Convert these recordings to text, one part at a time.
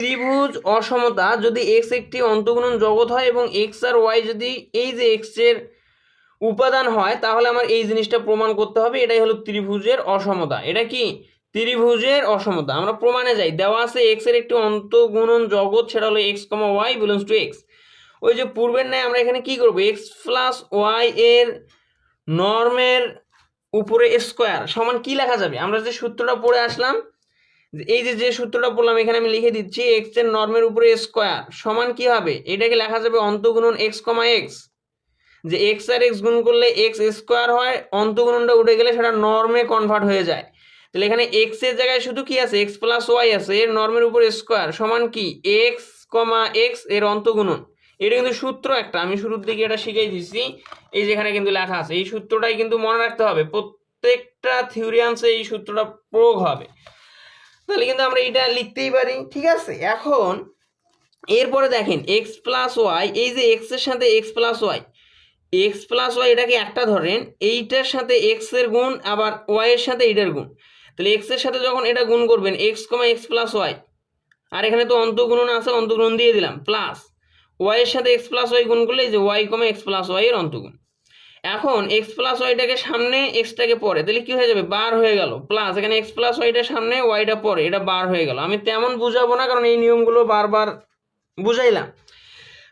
ত্রিভুজ অসমতা যদি এক্স একটি অন্তগুণন জগৎ হয় এবং এক্স আর ওয়াই যদি এই যে এক্সের উপাদান হয়, তাহলে আমার এই জিনিসটা প্রমাণ করতে হবে। এটাই হলো ত্রিভুজের অসমতা। এটা কি? ত্রিভুজের অসমতা। আমরা প্রমাণে যাই। দেওয়া আছে এক্সের একটি অন্তগুণন জগৎ, সেটা হলো x comma y belongs to x ওই যে পূর্বের ন্যায় আমরা এখানে কি করব? এক্স প্লাস ওয়াই এর নর্মের উপরে স্কোয়ার সমান কি লেখা যাবে? আমরা যে সূত্রটা পড়ে আসলাম এই যে যে সূত্রটা বললাম, এখানে আমি লিখে দিচ্ছি এক্সের নর্মের উপরে স্কোয়ার সমান কি হবে? এটাকে লেখা যাবে অন্তগুণন এক্স কমা এক্স যে এক্স আর এক্স গুণ করলে এক্স স্কোয়ার হয়, অন্তগুণনটা উঠে গেলে সেটা নর্মে কনভার্ট হয়ে যায়। তাহলে এখানে এক্সের জায়গায় শুধু কি আছে? এক্স প্লাস ওয়াই আছে, এর নর্মের উপর স্কোয়ার সমান কি? এক্স কমা এক্সের অন্তগুণন। এটা কিন্তু সূত্র একটা, আমি শুরুর দিকে এটা শিখিয়ে দিচ্ছি এই যেখানে কিন্তু লেখা আছে, এই সূত্রটাই কিন্তু মনে রাখতে হবে, প্রত্যেকটা থিওরিয়ান্সে এই সূত্রটা প্রয়োগ হবে। তাহলে কিন্তু আমরা এটা লিখতেই পারি, ঠিক আছে? এখন এরপরে দেখেন এক্স প্লাস ওয়াই এই যে এক্সের সাথে x plus y x plus y এটাকে একটা ধরেন, এইটার সাথে এক্সের গুণ, আবার ওয়াই এর সাথে এইটার গুণ। তাহলে এক্সের সাথে যখন এটা গুণ করবেন x comma x plus y আর এখানে তো অন্তগুণন আছে, অন্তগুণন দিয়ে দিলাম প্লাস ওয়াই এর সাথে এক্স প্লাস ওয়াই গুণ করলে এই যে y comma x plus y এর অন্তগুণ। এখন এক্স প্লাস ওয়াইটাকে সামনে এক্সটাকে পরে, তাহলে কি হয়ে যাবে? বার হয়ে গেল। প্লাস এখানে এক্স প্লাস ওয়াইটা সামনে ওয়াইটা পরে, এটা বার হয়ে গেল। আমি তেমন বুঝাবো না, কারণ এই নিয়মগুলো বারবার বুঝাইলাম।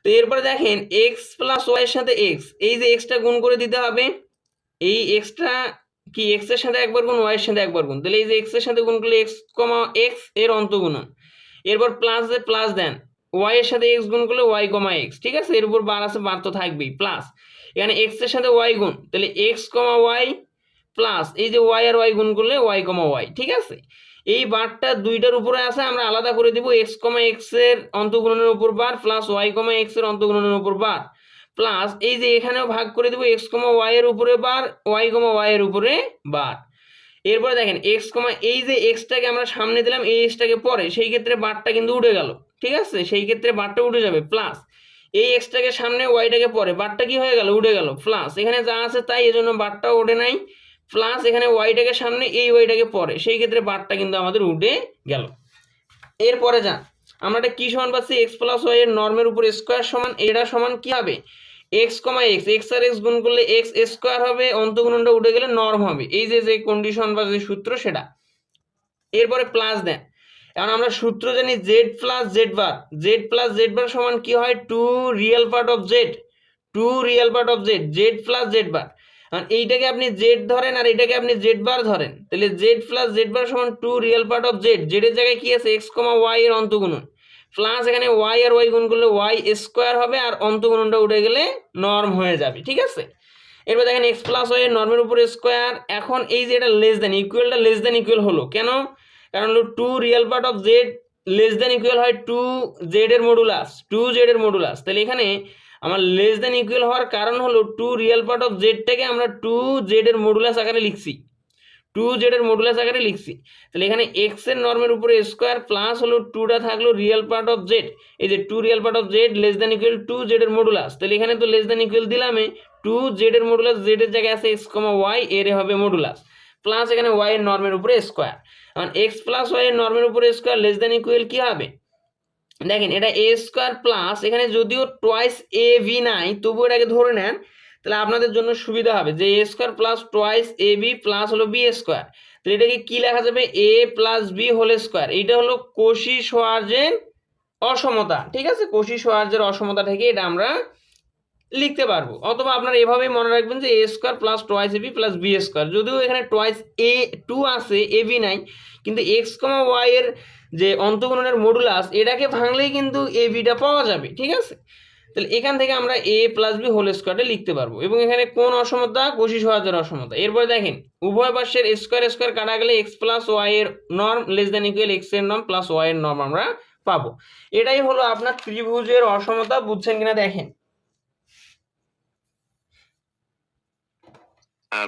তো এরপরে দেখেন এক্স প্লাস ওয়াইয়ের সাথে এক্স এই যে এক্সটা গুণ করে দিতে হবে, এই এক্সটা কি এক্সের সাথে একবার গুণ ওয়াইয়ের সাথে একবার গুণ? তাহলে এই যে এক্সের সাথে গুণ করলে এক্স কমা এক্সের অন্তগুণন। এরপর প্লাস যে প্লাস দেন। ওয়াই এর সাথে এক্স গুণ করলে ওয়াই কমা এক্স ঠিক আছে? এর উপর বার আছে বার তো থাকবেই প্লাস এখানে এক্সের সাথে ওয়াই গুণ, তাহলে এক্স কমা ওয়াই প্লাস এই যে ওয়াই আর ওয়াই গুণ করলে ওয়াই কমা ওয়াই ঠিক আছে? এই বারটা দুইটার উপরে আছে, আমরা আলাদা করে দিব এক্স কমা এক্সের অন্তগুণনের উপর বার প্লাস ওয়াই কমা এক্সের অন্তগুণনের উপর বার প্লাস এই যে এখানেও ভাগ করে দিব এক্স কমা ওয়াই এর উপরে বার ওয়াই কমা ওয়াই এর উপরে বার এরপরে দেখেন এক্স কমা, এই যে এক্সটাকে আমরা সামনে দিলাম, এই এক্সটাকে পরে, সেই ক্ষেত্রে বারটা কিন্তু উঠে গেল, ঠিক আছে? সেই ক্ষেত্রে বারটা উঠে যাবে প্লাস এই এক্সটাকে সামনে ওয়াইটাকে পরে, বারটা কি হয়ে গেল? উঠে গেল প্লাস এখানে যা আছে তাই, এজন্য বারটাও ওঠে নাই। প্লাস এখানে ওয়াইটাকে সামনে, এই ওয়াইটাকে পরে, সেই ক্ষেত্রে বারটা কিন্তু আমাদের উঠে গেল। এরপরে যান, আমরা এটা কি সমান পাচ্ছি? এক্স প্লাস ওয়াই এর নর্মের উপর স্কোয়ার সমান, এটা সমান কি হবে? এক্স কমা এক্স এক্স আর এক্স গুণ করলে এক্স স্কোয়ার হবে অন্তগুণনটা উঠে গেলে নর্ম হবে। এই যে যে কন্ডিশন বা যে সূত্র, সেটা। এরপরে প্লাস দেন এখন আমরা সূত্র জানি z plus z bar z plus z bar সমান কি হয়? Two real part of z two real part of z z plus z bar কারণ এইটাকে আপনি জেড ধরেন আর এটাকে আপনি জেড বার ধরেন। তাহলে জেড প্লাস জেড বার সমান two real part of z জেডের জায়গায় কি আছে? এক্স কমা ওয়াই এর অন্তগুণন প্লাস এখানে ওয়াই আর ওয়াই গুণ করলে ওয়াই স্কোয়ার হবে আর অন্তগুণনটা উঠে গেলে নর্ম হয়ে যাবে, ঠিক আছে? এরপর দেখেন এক্স প্লাস ওয়াই নর্মের উপর স্কোয়ার এখন এই যে এটা লেস দেন ইকুয়ালটা লেস দেন ইকুয়াল হলো। কেন? কারণ হলো two real part of z less than equal হয় টু জেড এর মডুলাস টু জেড এর মডুলাস তাহলে এখানে আমার লেস দেন ইকুয়াল হওয়ার কারণ হলো টু রিয়েল পার্ট অফ জেডটাকে আমরা টু জেড এর মডুলাস আকারে লিখছি। টু জেড এর মডুলাস আকারে লিখছি। তাহলে এখানে এক্সের নর্মের উপরে স্কোয়ার প্লাস হলো টুটা থাকল রিয়েল পার্ট অফ জেড এই যে two real part of z less than equal two z এর মডুলাস তাহলে এখানে তো লেস দেন ইকুয়াল দিলামে টু জেড এর মডুলাস জেড এর জায়গায় আছে এক্স কমা ওয়াই এর হবে মডুলাস প্লাস এখানে ওয়াই এর নর্মের উপরে স্কোয়ার কারণ এক্স প্লাস ওয়াই এর নর্মের উপরে স্কোয়ার লেস দেন ইকুয়াল কি হবে? দেখেন এটা এ স্কোয়ার প্লাস এখানে যদিও টোয়াইস এ ভি নাই, তবুও এটাকে ধরে নেন তাহলে আপনাদের জন্য সুবিধা হবে যে a square plus twice a b plus হলো বি স্কোয়ার তাহলে এটাকে কি লেখা যাবে? A plus b whole square এইটা হলো কোশি সোয়ার্জের অসমতা। ঠিক আছে? কোশি সোয়ার্জের অসমতা থেকে এটা আমরা লিখতে পারব। অথবা আপনারা এভাবেই মনে রাখবেন যে a square plus twice a b plus b square যদিও এখানে টোয়াইস এ টু আছে এ বি নাই, কিন্তু এক্স কমা ওয়াই এর যে অন্তগুণনের মডুলাস এটাকে ভাঙলেই কিন্তু এ বিটা পাওয়া যাবে। ঠিক আছে? তাহলে এখান থেকে আমরা এ প্লাস বি হোল স্কোয়ারটা লিখতে পারব। এবং এখানে কোন অসমতা? কোশি সহায়তার অসমতা। এরপরে দেখেন, উভয় পাশের স্কোয়ার স্কোয়ার কাটা গেলে এক্স প্লাস ওয়াই এর নর্ম লেস দেন ইকুয়াল এক্সের নর্ম প্লাস ওয়াই এর নর্ম আমরা পাবো। এটাই হলো আপনার ত্রিভুজের অসমতা, বুঝছেন কিনা দেখেন? হ্যাঁ